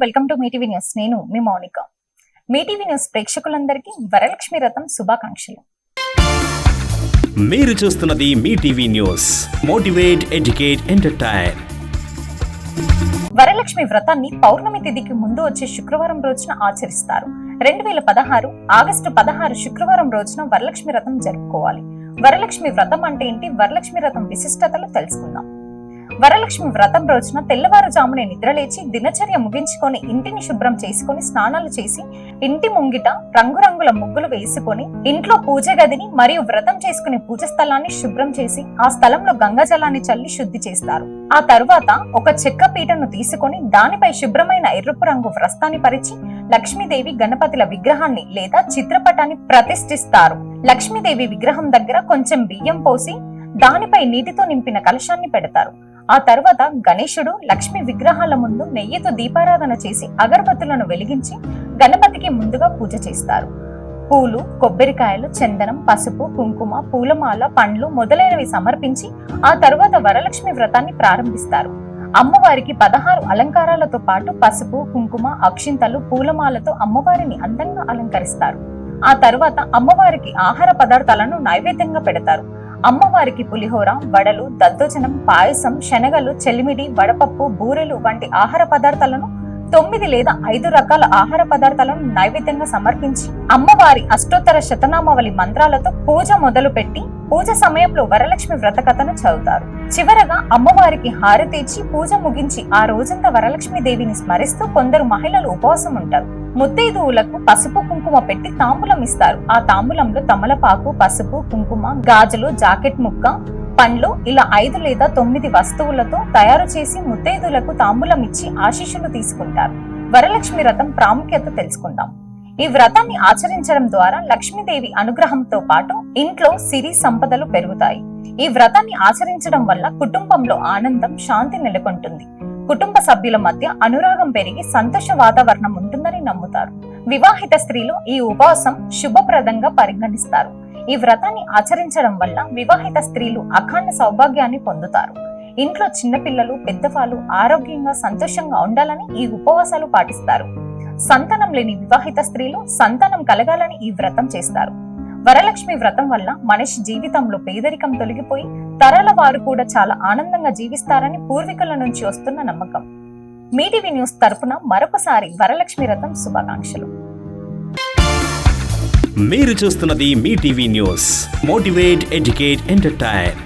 Welcome to Mee TV news. నేను మీ Mounika. Mee TV news ప్రేక్షకులందరికీ వరలక్ష్మి రథం శుభాకాంక్షలు. మీరు చూస్తున్నది మీ TV news. Motivate educate entertain. Varalakshmi వ్రతాన్ని పౌర్ణమి తిథికి ముందు వచ్చే శుక్రవారం రోజున ఆచరిస్తారు. రెండు వేల పదహారు ఆగస్టు పదహారు శుక్రవారం రోజున వరలక్ష్మి వ్రతం జరుపుకోవాలి. వరలక్ష్మి వ్రతం అంటే ఏంటి? వరలక్ష్మి వ్రతం విశిష్టతలు తెలుసుకుందాం. వరలక్ష్మి వ్రతం రోజున తెల్లవారుజామునే నిద్రలేచి దినచర్య ముగించుకొని ఇంటిని శుభ్రం చేసుకొని స్నానాలు చేసి ఇంటి ముంగిట రంగురంగుల ముగ్గులు వేసుకొని ఇంట్లో పూజ గదిని మరియు వ్రతం చేసుకునే పూజ స్థలాన్ని శుభ్రం చేసి ఆ స్థలంలో గంగాజలాన్ని చల్లి శుద్ధి చేస్తారు. ఆ తరువాత ఒక చెక్క పీటను తీసుకొని దానిపై శుభ్రమైన ఎరుపు రంగు వ్రస్తాన్ని పరిచి లక్ష్మీదేవి గణపతిల విగ్రహాన్ని లేదా చిత్రపటాన్ని ప్రతిష్ఠిస్తారు. లక్ష్మీదేవి విగ్రహం దగ్గర కొంచెం బియ్యం పోసి దానిపై నీటితో నింపిన కలశాన్ని పెడతారు. ఆ తర్వాత గణేశుడు లక్ష్మి విగ్రహాల ముందు నెయ్యితో దీపారాధన చేసి అగరబత్తులను వెలిగించి గణపతికి ముందుగా పూజ చేస్తారు. పూలు కొబ్బరికాయలు చందనం పసుపు కుంకుమ పూలమాల పండ్లు మొదలైనవి సమర్పించి ఆ తరువాత వరలక్ష్మి వ్రతాన్ని ప్రారంభిస్తారు. అమ్మవారికి పదహారు అలంకారాలతో పాటు పసుపు కుంకుమ అక్షింతలు పూలమాలతో అమ్మవారిని అందంగా అలంకరిస్తారు. ఆ తరువాత అమ్మవారికి ఆహార పదార్థాలను నైవేద్యంగా పెడతారు. అమ్మవారికి పులిహోర వడలు దద్దోజనం పాయసం శనగలు చెలిమిడి వడపప్పు బూరెలు వంటి ఆహార పదార్థాలను తొమ్మిది లేదా ఐదు రకాల ఆహార పదార్థాలను నైవేద్యంగా సమర్పించి అమ్మవారి అష్టోత్తర శతనామావళి మంత్రాలతో పూజ మొదలు పెట్టి పూజ సమయంలో వరలక్ష్మి వ్రత కథను చదువుతారు. చివరగా అమ్మవారికి హారతి ఇచ్చి పూజ ముగించి ఆ రోజంతా వరలక్ష్మి దేవిని స్మరిస్తూ కొందరు మహిళలు ఉపవాసం ఉంటారు ముత్తైదువులకు పసుపు కుంకుమ పెట్టి తాంబూలం ఇస్తారు ఆ తాంబూలంలో తమలపాకు పసుపు కుంకుమ గాజులు జాకెట్ ముక్క పండ్లు ఇలా ఐదు లేదా తొమ్మిది వస్తువులతో తయారు చేసి ముత్తైదులకు తాంబూలం ఇచ్చి ఆశీస్సులు తీసుకుంటారు. వరలక్ష్మి వ్రతం ప్రాముఖ్యత తెలుసుకుందాం. ఈ వ్రతాన్ని ఆచరించడం ద్వారా లక్ష్మీదేవి అనుగ్రహంతో పాటు ఇంట్లో సిరి సంపదలు పెరుగుతాయి. ఈ వ్రతాన్ని ఆచరించడం వల్ల కుటుంబంలో ఆనందం శాంతి నెలకొంటుంది. కుటుంబ సభ్యుల మధ్య అనురాగం పెరిగి సంతోష వాతావరణం ఉంటుందని నమ్ముతారు. వివాహిత స్త్రీలు ఈ ఉపవాసం శుభప్రదంగా పరిగణిస్తారు. ఈ వ్రతాన్ని ఆచరించడం వల్ల వివాహిత స్త్రీలు అఖండ సౌభాగ్యాన్ని పొందుతారు. ఇంట్లో చిన్నపిల్లలు పెద్దవాళ్ళు ఆరోగ్యంగా సంతోషంగా ఉండాలని ఈ ఉపవాసాలు పాటిస్తారు. సంతానం లేని వివాహిత స్త్రీలు సంతానం కలగాలని ఈ వ్రతం చేస్తారు. వరలక్ష్మి వ్రతం వల్ల మనిషి జీవితంలో పేదరికం తొలగిపోయి తరాల వారు కూడా చాలా ఆనందంగా జీవిస్తారని పూర్వీకుల నుంచి వస్తున్న నమ్మకం. మీటీవీ న్యూస్ తరపున మరొకసారి వరలక్ష్మి వ్రతం శుభాకాంక్షలు. మీరు చూస్తున్నది మీ TV news. Motivate educate entertain